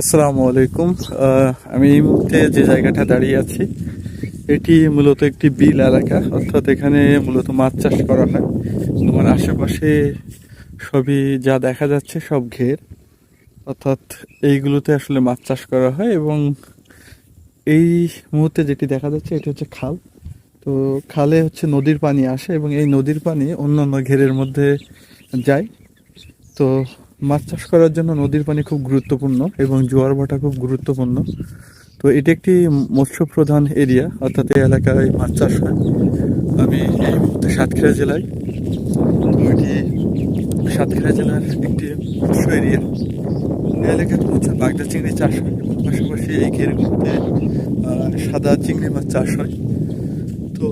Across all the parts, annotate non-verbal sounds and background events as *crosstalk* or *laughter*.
আসসালামু আলাইকুম। আমি এই মুহূর্তে যে জায়গাটা দাঁড়িয়ে আছি, এটি মূলত একটি বিল এলাকা। অর্থাৎ এখানে মূলত মাছ চাষ করা হয়। তোমার আশেপাশে সবই যা দেখা যাচ্ছে সব ঘের। অর্থাৎ এইগুলোতে আসলে মাছ চাষ করা হয় এবং এই মুহূর্তে যেটি দেখা যাচ্ছে, এটি হচ্ছে খাল। তো খালে হচ্ছে নদীর পানি আসে এবং এই নদীর পানি অন্যান্য ঘেরের মধ্যে যায়। তো মাছ চাষ করার জন্য নদীর পানি খুব গুরুত্বপূর্ণ এবং জোয়ার ভাটা খুব গুরুত্বপূর্ণ। তো এটি একটি মৎস্য প্রধান এরিয়া, অর্থাৎ এই এলাকায় মাছ চাষ হয়। আমি এই মুহূর্তে সাতক্ষীরা জেলায়। এটি সাতক্ষীরা জেলার একটি মৎস্য এরিয়া। এই এলাকাতে হচ্ছে বাগদা চিংড়ি চাষ হয় এবং পাশাপাশি এই ঘেরগুলোতে সাদা চিংড়ি মাছ চাষ হয়। তো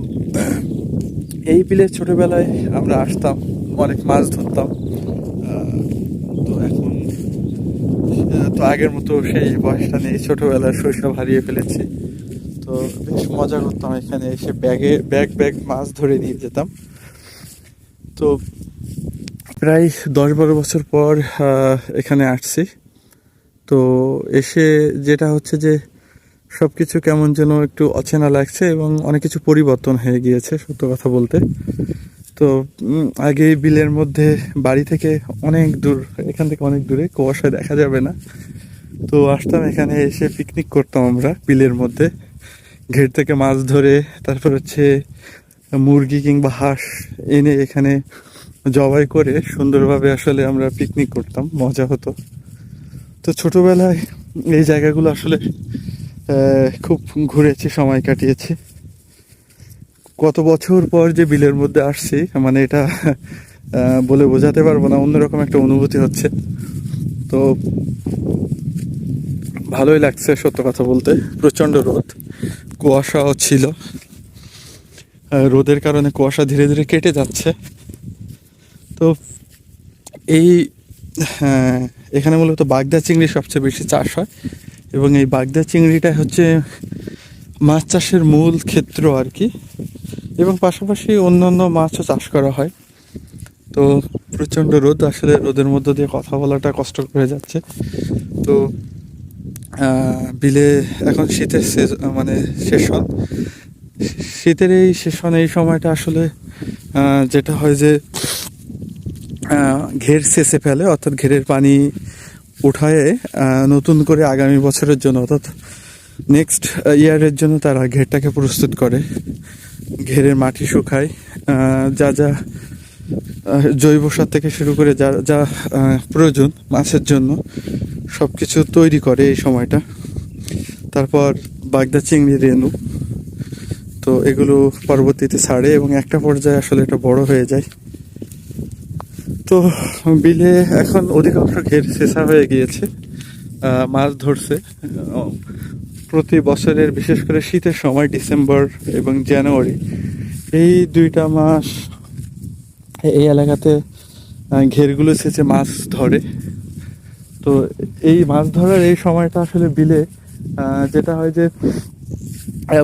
এই বিলে ছোটবেলায় আমরা আসতাম, অনেক মাছ ধরতাম আহ, তো এখন আহ, তো আগের মতো সেই বয়সটা নেই ছোটবেলার শৈশব হারিয়ে ফেলেছি। তো বেশ মজা করতাম এখানে এসে ব্যাগে, ব্যাগ ব্যাগ মাছ ধরে নিয়ে যেতাম। তো প্রায় দশ বারো বছর পর এখানে আসছি। তো এসে যেটা হচ্ছে যে সব কিছু কেমন যেন একটু অচেনা লাগছে এবং অনেক কিছু পরিবর্তন হয়ে গিয়েছে, সত্য কথা বলতে। তো আগে বিলের মধ্যে বাড়ি থেকে অনেক দূর, এখান থেকে অনেক দূরে, কুয়াশায় দেখা যাবে না। তো আসতাম এখানে, এসে পিকনিক করতাম আমরা বিলের মধ্যে। ঘের থেকে মাছ ধরে, তারপর হচ্ছে মুরগি কিংবা হাঁস এনে এখানে জবাই করে সুন্দরভাবে আসলে আমরা পিকনিক করতাম, মজা হতো। তো ছোটবেলায় এই জায়গাগুলো আসলে খুব ঘুরেছি, সময় কাটিয়েছি। কত বছর পর যে বিলের মধ্যে আসছি মানে এটা বলে বোঝাতে পারব না, অন্যরকম একটা অনুভূতি হচ্ছে। তো ভালোই লাগছে সত্য কথা বলতে। প্রচণ্ড রোদ, কুয়াশাও ছিল। রোদের কারণে কুয়াশা ধীরে ধীরে কেটে যাচ্ছে। তো এই হ্যাঁ এখানে মূলত বাগদা চিংড়ি সবচেয়ে বেশি চাষ হয়। এবং এই বাগদা চিংড়িটা হচ্ছে মাছ চাষের মূল ক্ষেত্র আর কি। এবং পাশাপাশি অন্যান্য মাছও চাষ করা হয়। তো প্রচণ্ড রোদ আসলে রোদের মধ্য দিয়ে কথা বলাটা কষ্টকর হয়ে যাচ্ছে। তো বিলে এখন শীতের মানে সেশন। শীতের এই সেশন, এই সময়টা আসলে যেটা হয় যে ঘের শেষে ফেলে, অর্থাৎ ঘেরের পানি উঠায়ে নতুন করে আগামী বছরের জন্য, অর্থাৎ নেক্সট ইয়ারের জন্য তারা ঘেরটাকে প্রস্তুত করে। ঘেরের মাটি শুকায়। যা যা জৈব সার থেকে শুরু করে যা যা প্রয়োজন মাছের জন্য সব কিছু তৈরি করে এই সময়টা। তারপর বাগদা চিংড়ি রেনু তো এগুলো পরবর্তীতে ছাড়ে এবং একটা পর্যায়ে আসলে এটা বড় হয়ে যায়। তো বিলে এখন অধিকাংশ ঘের শেষা হয়ে গিয়েছে। মাছ ধরছে। প্রতি বছরের, বিশেষ করে শীতের সময়, ডিসেম্বর এবং জানুয়ারি, এই দুইটা মাস এই এলাকাতে ঘেরগুলো সেচে মাছ ধরে। তো এই মাছ ধরার এই সময়টা আসলে বিলে যেটা হয় যে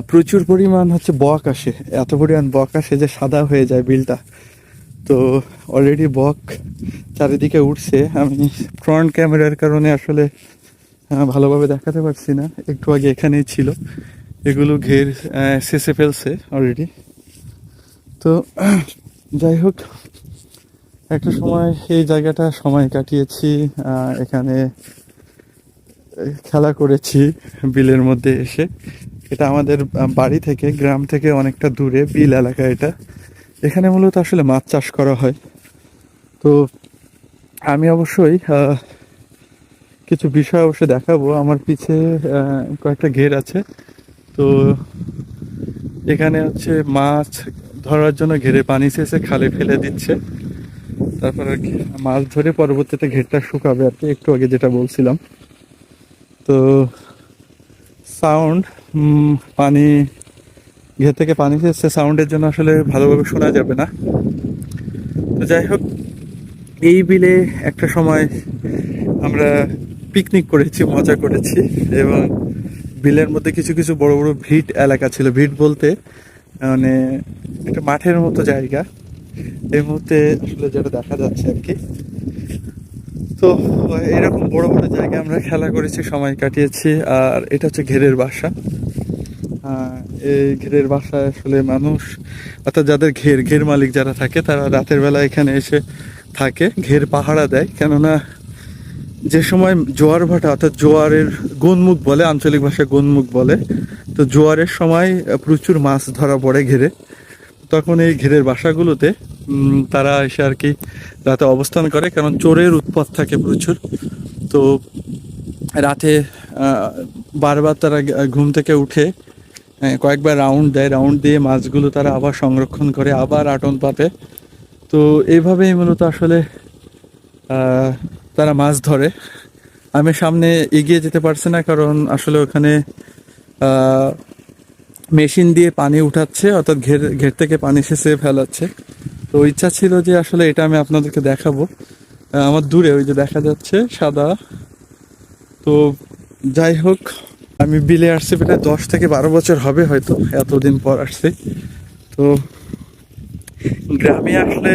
প্রচুর পরিমাণ হচ্ছে বক আসে। এত পরিমাণ বক আসে যে সাদা হয়ে যায় বিলটা। তো অলরেডি বক চারিদিকে উঠছে। আমি ফ্রন্ট ক্যামেরার কারণে আসলে ভালোভাবে দেখাতে পারছি না। একটু আগে এখানেই ছিল। এগুলো ঘের শেষে ফেলছে অলরেডি তো, *clears throat* যাই হোক, একটা সময় এই জায়গাটা সময় কাটিয়েছি এখানে খেলা করেছি বিলের মধ্যে এসে। এটা আমাদের বাড়ি থেকে, গ্রাম থেকে অনেকটা দূরে, বিল এলাকা এটা। এখানে মূলত আসলে মাছ চাষ করা হয়। তো, আমি অবশ্যই কিছু বিষয় অবশ্যই দেখাবো। আমার পিছে কয়েকটা ঘের আছে। তো এখানে হচ্ছে মাছ ধরার জন্য ঘেরে পানি শেষে খালে ফেলে দিচ্ছে। তারপরে মাছ ধরে পরবর্তীতে ঘেরটা শুকাবে আর কি, একটু আগে যেটা বলছিলাম। তো সাউন্ড পানি, ঘের থেকে পানি এসছে সাউন্ডের জন্য আসলে ভালোভাবে শোনা যাবে না। তো যাই হোক, এই বিলে একটা সময় আমরা পিকনিক করেছি, মজা করেছি এবং বিলের মধ্যে কিছু কিছু বড় বড় ভিট এলাকা ছিল। ভিট বলতে মানে একটা মাঠের মতো জায়গা। এই মুহূর্তে আসলে যেটা দেখা যাচ্ছে আর কি। তো, এরকম বড় বড় জায়গায় আমরা খেলা করেছি, সময় কাটিয়েছি। আর এটা হচ্ছে ঘেরের বাসা। এই ঘেরের বাসায় আসলে মানুষ, অর্থাৎ যাদের ঘের ঘের মালিক যারা থাকে, তারা রাতের বেলা এখানে এসে থাকে, ঘের পাহারা দেয়। কেননা যে সময় জোয়ার ভাটা, অর্থাৎ জোয়ারের গোনমুখ বলে, আঞ্চলিক ভাষায় গোনমুখ বলে, তো জোয়ারের সময় প্রচুর মাছ ধরা পড়ে ঘেরে। তখন এই ঘেরের বাসাগুলোতে তারা এসে আর কি রাতে অবস্থান করে, কারণ চোরের উৎপাত থাকে প্রচুর। তো রাতে বারবার তারা ঘুম থেকে উঠে কয়েকবার রাউন্ড দেয়। রাউন্ড দিয়ে মাছগুলো তারা আবার সংরক্ষণ করে, আবার আটন পাতে। তো এইভাবেই মূলত আসলে তারা মাছ ধরে। আমি সামনে এগিয়ে যেতে পারছি না কারণ আসলে ওখানে মেশিন দিয়ে পানি উঠাচ্ছে, অর্থাৎ ঘের ঘের থেকে পানি সেচে ফেলাচ্ছে। তো ইচ্ছা ছিল যে আসলে এটা আমি আপনাদেরকে দেখাবো। আমার দূরে ওই যে দেখা যাচ্ছে সাদা। তো যাই হোক, আমি বিলে আসছি প্রায় দশ থেকে বারো বছর হবে হয়তো, এতদিন পর আসছি। তো গ্রামে আসলে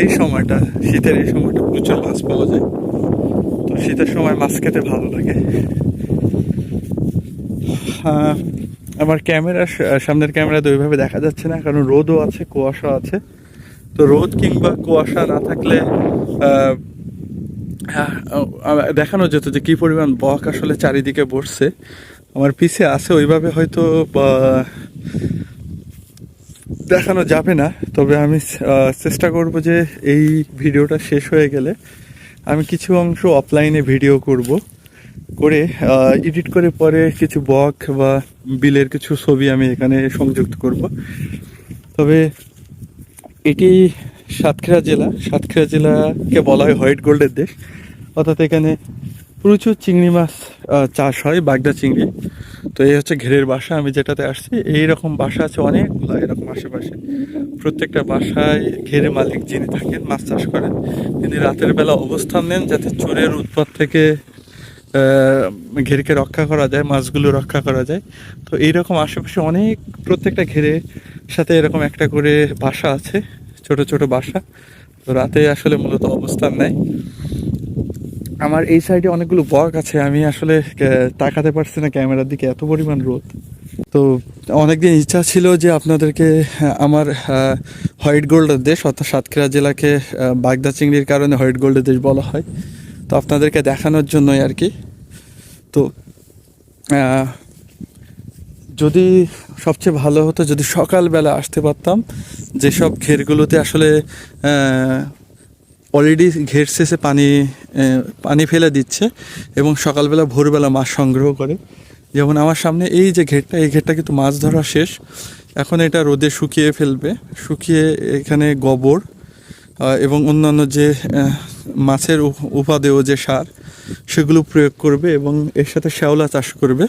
এই সময়টা, শীতের এই সময়টা প্রচুর মাছ পাওয়া যায়। শীতের সময় মাছ খেতে ভালো লাগে। আমার ক্যামেরা সামনের ক্যামেরা তো ওইভাবে দেখা যাচ্ছে না, কারণ রোদও আছে, কুয়াশা আছে। তো রোদ কিংবা কুয়াশা না থাকলে দেখানো যেত যে কি পরিমাণ বক আসলে চারিদিকে বসছে। আমার পিছে আছে, ওইভাবে হয়তো দেখানো যাবে না। তবে আমি চেষ্টা করব যে এই ভিডিওটা শেষ হয়ে গেলে আমি কিছু অংশ অফলাইনে ভিডিও করব। করে এডিট করে পরে কিছু বক বা বিলের কিছু ছবি আমি এখানে সংযুক্ত করব। তবে এটি সাতক্ষীরা জেলা। সাতক্ষীরা জেলাকে বলা হয় হোয়াইট গোল্ডের দেশ। অর্থাৎ এখানে প্রচুর চিংড়ি মাছ চাষ হয়, বাগদা চিংড়ি। তো এই হচ্ছে ঘেরের বাসা, আমি যেটাতে আসছি এই রকম বাসা আছে অনেকগুলো এরকম আশেপাশে। প্রত্যেকটা বাসায় ঘেরে মালিক যিনি থাকেন, মাছ চাষ করেন, তিনি রাতের বেলা অবস্থান নেন যাতে চোরের উৎপাত থেকে ঘেরকে রক্ষা করা যায়, মাছগুলো রক্ষা করা যায়। তো এইরকম আশেপাশে অনেক, প্রত্যেকটা ঘেরে সাথে এরকম একটা করে বাসা আছে, ছোট ছোট বাসা। তো রাতে আসলে মূলত অবস্থান নেয়। আমার এই সাইডে অনেকগুলো বক আছে, আমি আসলে তাকাতে পারছি না ক্যামেরার দিকে, এত পরিমাণ রোদ। তো অনেকদিন ইচ্ছা ছিল যে আপনাদেরকে আমার হোয়াইট গোল্ডের দেশ অর্থাৎ সাতক্ষীরা জেলাকে বাগদা চিংড়ির কারণে হোয়াইট গোল্ডের দেশ বলা হয়। তো আপনাদেরকে দেখানোর জন্যই আর কি। তো যদি সবচেয়ে ভালো হতো, যদি সকালবেলা আসতে পারতাম, যেসব ঘেরগুলোতে আসলে অলরেডি ঘের শেষে পানি পানি ফেলে দিচ্ছে এবং সকালবেলা, ভোরবেলা মাছ সংগ্রহ করে। যেমন আমার সামনে এই যে ঘেরটা, এই ঘেরটা কিন্তু মাছ ধরা শেষ। এখন এটা রোদে শুকিয়ে ফেলবে। শুকিয়ে এখানে গোবর এবং অন্যান্য যে মাছের উপাদেয় যে সার, সেগুলো প্রয়োগ করবে এবং এর সাথে শ্যাওলা চাষ করবে।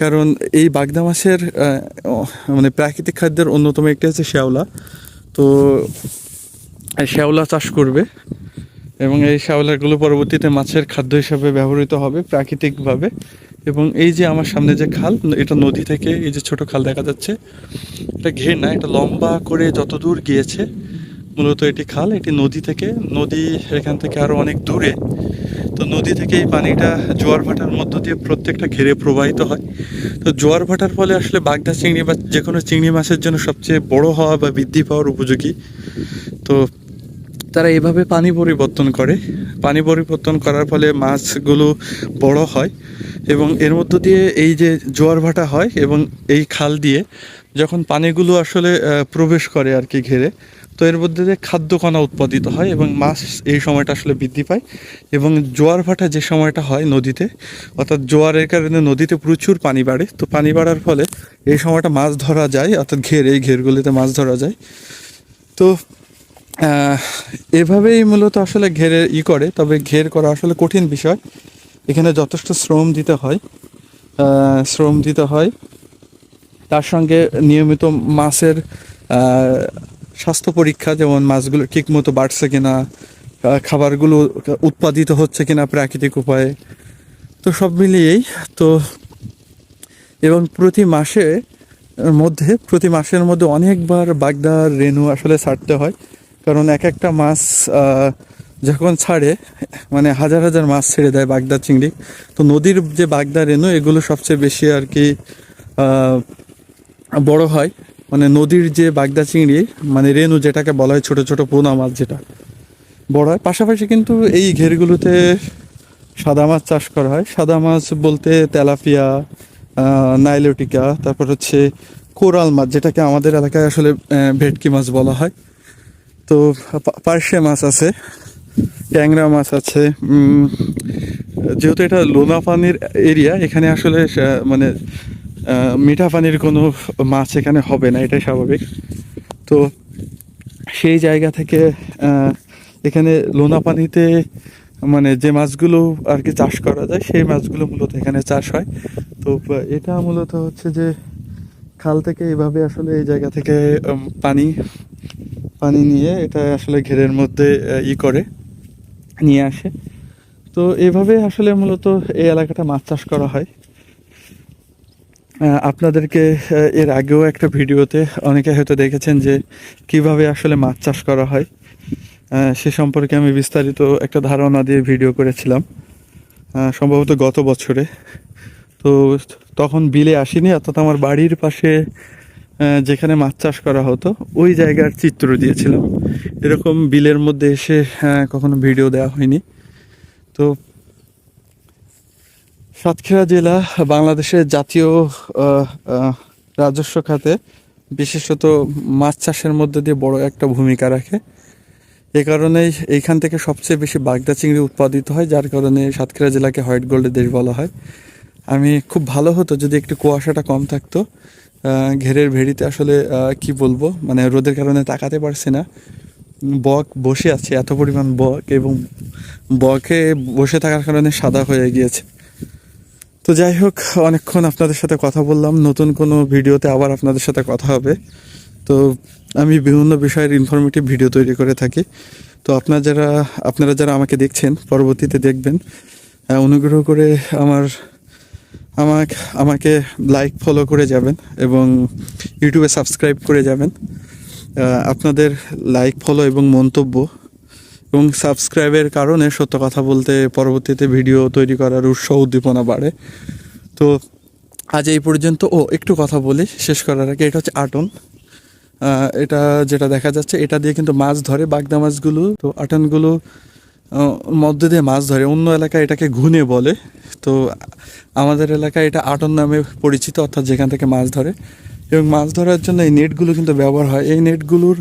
কারণ এই বাগদা মাছের মানে প্রাকৃতিক খাদ্যের অন্যতম একটি হচ্ছে শ্যাওলা। তো শ্যাওলা চাষ করবে এবং এই শ্যাওলাগুলো পরবর্তীতে মাছের খাদ্য হিসাবে ব্যবহৃত হবে প্রাকৃতিকভাবে। এবং এই যে আমার সামনে যে খাল, এটা নদী থেকে এই যে ছোট খাল দেখা যাচ্ছে, এটা ঘের না এটা লম্বা করে যত দূর গিয়েছে, মূলত এটি খাল, এটি নদী থেকে, নদী এখান থেকে আরও অনেক দূরে। তো নদী থেকে এই পানিটা জোয়ার ভাটার মধ্য দিয়ে প্রত্যেকটা ঘেরে প্রবাহিত হয়। তো জোয়ার ভাটার ফলে আসলে বাগদা চিংড়ি বা যে কোনো চিংড়ি মাছের জন্য সবচেয়ে বড় হওয়া বা বৃদ্ধি পাওয়ার উপযোগী। তো তারা এভাবে পানি পরিবর্তন করে। পানি পরিবর্তন করার ফলে মাছগুলো বড় হয় এবং এর মধ্য দিয়ে এই যে জোয়ার ভাটা হয় এবং এই খাল দিয়ে যখন পানিগুলো আসলে প্রবেশ করে আর কি ঘেরে, তো এর মধ্যে দিয়ে খাদ্য কণা উৎপাদিত হয় এবং মাছ এই সময়টা আসলে বৃদ্ধি পায় এবং জোয়ার ভাটা যে সময়টা হয় নদীতে, অর্থাৎ জোয়ারের কারণে নদীতে প্রচুর পানি বাড়ে, তো পানি বাড়ার ফলে এই সময়টা মাছ ধরা যায়, অর্থাৎ ঘের এই ঘেরগুলিতে মাছ ধরা যায়। তো এভাবেই মূলত আসলে ঘেরে ই করে, তবে ঘের করা আসলে কঠিন বিষয়। এখানে যথেষ্ট শ্রম দিতে হয়। শ্রম দিতে হয়। তার সঙ্গে নিয়মিত মাছের স্বাস্থ্য পরীক্ষা, যেমন মাছগুলো ঠিকমতো বাড়ছে কিনা খাবারগুলো উৎপাদিত হচ্ছে কিনা প্রাকৃতিক উপায়ে। তো সব মিলিয়েই তো এবং প্রতি মাসে, মধ্যে, প্রতি মাসের মধ্যে অনেকবার বাগদার রেনু আসলে ছাড়তে হয়। কারণ এক একটা মাছ যখন ছাড়ে মানে হাজার হাজার মাছ ছেড়ে দেয় বাগদা চিংড়ি, তো নদীর যে বাগদা রেণু, এগুলো সবচেয়ে বেশি আর কি বড় হয়। মানে নদীর যে বাগদা চিংড়ি মানে রেণু যেটাকে বলা হয় ছোট ছোট পোনা মাছ যেটা, বড় হয়। পাশাপাশি কিন্তু এই ঘেরগুলোতে সাদা মাছ চাষ করা হয়। সাদা মাছ বলতে তেলাপিয়া নাইলোটিকা, তারপর হচ্ছে কোরাল মাছ, যেটাকে আমাদের এলাকায় আসলে ভেটকি মাছ বলা হয়। তো পার্শে মাছ আছে, ট্যাংরা মাছ আছে যেহেতু এটা লোনা পানির এরিয়া, এখানে আসলে মানে মিঠা পানির কোনো মাছ এখানে হবে না, এটাই স্বাভাবিক। তো সেই জায়গা থেকে এখানে লোনা পানিতে মানে যে মাছগুলো আর কি চাষ করা যায়, সেই মাছগুলো মূলত এখানে চাষ হয়। তো, এটা মূলত হচ্ছে যে, খাল থেকে এইভাবে আসলে এই জায়গা থেকে পানি পানি নিয়ে এটা আসলে ঘেরের মধ্যে ই করে, নিয়ে আসে। তো এভাবে আসলে মূলত এই এলাকাটা মাছ চাষ করা হয়। আপনাদেরকে এর আগেও একটা ভিডিওতে অনেকে হয়তো দেখেছেন যে কীভাবে আসলে মাছ চাষ করা হয়। সে সম্পর্কে আমি বিস্তারিত একটা ধারণা দিয়ে ভিডিও করেছিলাম। সম্ভবত গত বছরে। তো তখন বিলে আসিনি, অর্থাৎ আমার বাড়ির পাশে যেখানে মাছ চাষ করা হতো, ওই জায়গার চিত্র দিয়েছিলাম। এরকম বিলের মধ্যে এসে কখনো ভিডিও দেওয়া হয়নি। তো সাতক্ষীরা জেলা বাংলাদেশের জাতীয় রাজস্ব খাতে বিশেষত মাছ চাষের মধ্যে দিয়ে বড় একটা ভূমিকা রাখে। এ কারণেই এইখান থেকে সবচেয়ে বেশি বাগদা চিংড়ি উৎপাদিত হয়, যার কারণে সাতক্ষীরা জেলাকে হোয়াইট গোল্ডের দেশ বলা হয়। আমি খুব ভালো হতো যদি একটু কুয়াশাটা কম থাকতো। ঘেরের ভেড়িতে আসলে কি বলব? মানে রোদের কারণে তাকাতে পারছি না। বক বসে আছে, এত পরিমাণ বক এবং বকে বসে থাকার কারণে সাদা হয়ে গিয়েছে। তো যাই হোক, অনেকক্ষণ আপনাদের সাথে কথা বললাম। নতুন কোনো ভিডিওতে আবার আপনাদের সাথে কথা হবে। তো আমি বিভিন্ন বিষয়ের ইনফরমেটিভ ভিডিও তৈরি করে থাকি। তো আপনারা যারা আপনারা যারা আমাকে দেখছেন, পরবর্তীতে দেখবেন অনুগ্রহ করে আমার আমাকে আমাকে লাইক ফলো করে যাবেন এবং ইউটিউবে সাবস্ক্রাইব করে যাবেন। আপনাদের লাইক ফলো এবং মন্তব্য এবং সাবস্ক্রাইবের কারণে সত্য কথা বলতে পরবর্তীতে ভিডিও তৈরি করার উৎসাহ উদ্দীপনা বাড়ে। তো আজ এই পর্যন্ত। ও, একটু কথা বলি, শেষ করার আগে এটা হচ্ছে আটন। এটা যেটা দেখা যাচ্ছে, এটা দিয়ে কিন্তু মাছ ধরে বাগদা মাছগুলো। তো আটনগুলো মধ্যে দিয়ে মাছ ধরে। অন্য এলাকায় এটাকে ঘুনে বলে। তো আমাদের এলাকায় এটা আটন নামে পরিচিত, অর্থাৎ যেখান থেকে মাছ ধরে। এবং মাছ ধরার জন্য এই নেটগুলো কিন্তু ব্যবহার হয়। এই নেটগুলোর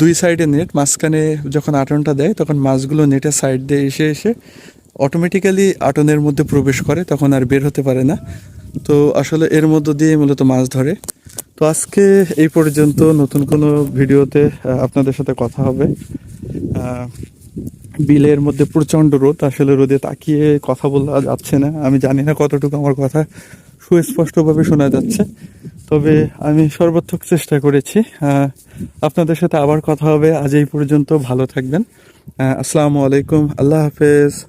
দুই সাইডে নেট, মাঝখানে যখন আটনটা দেয়, তখন মাছগুলো নেটের সাইড দিয়ে এসে এসে অটোমেটিক্যালি আটনের মধ্যে প্রবেশ করে, তখন আর বের হতে পারে না। তো আসলে এর মধ্য দিয়ে মূলত মাছ ধরে। তো আজকে এই পর্যন্ত নতুন কোনো ভিডিওতে আপনাদের সাথে কথা হবে। বিলের মধ্যে প্রচণ্ড রোদ, আসলে রোদে তাকিয়ে কথা বলা যাচ্ছে না। আমি জানি না কতটুকু আমার কথা সুস্পষ্টভাবে শোনা যাচ্ছে। তবে আমি সর্বাত্মক চেষ্টা করেছি। আপনাদের সাথে আবার কথা হবে। আজ এই পর্যন্ত ভালো থাকবেন। আসসালামু আলাইকুম। আল্লাহ হাফেজ।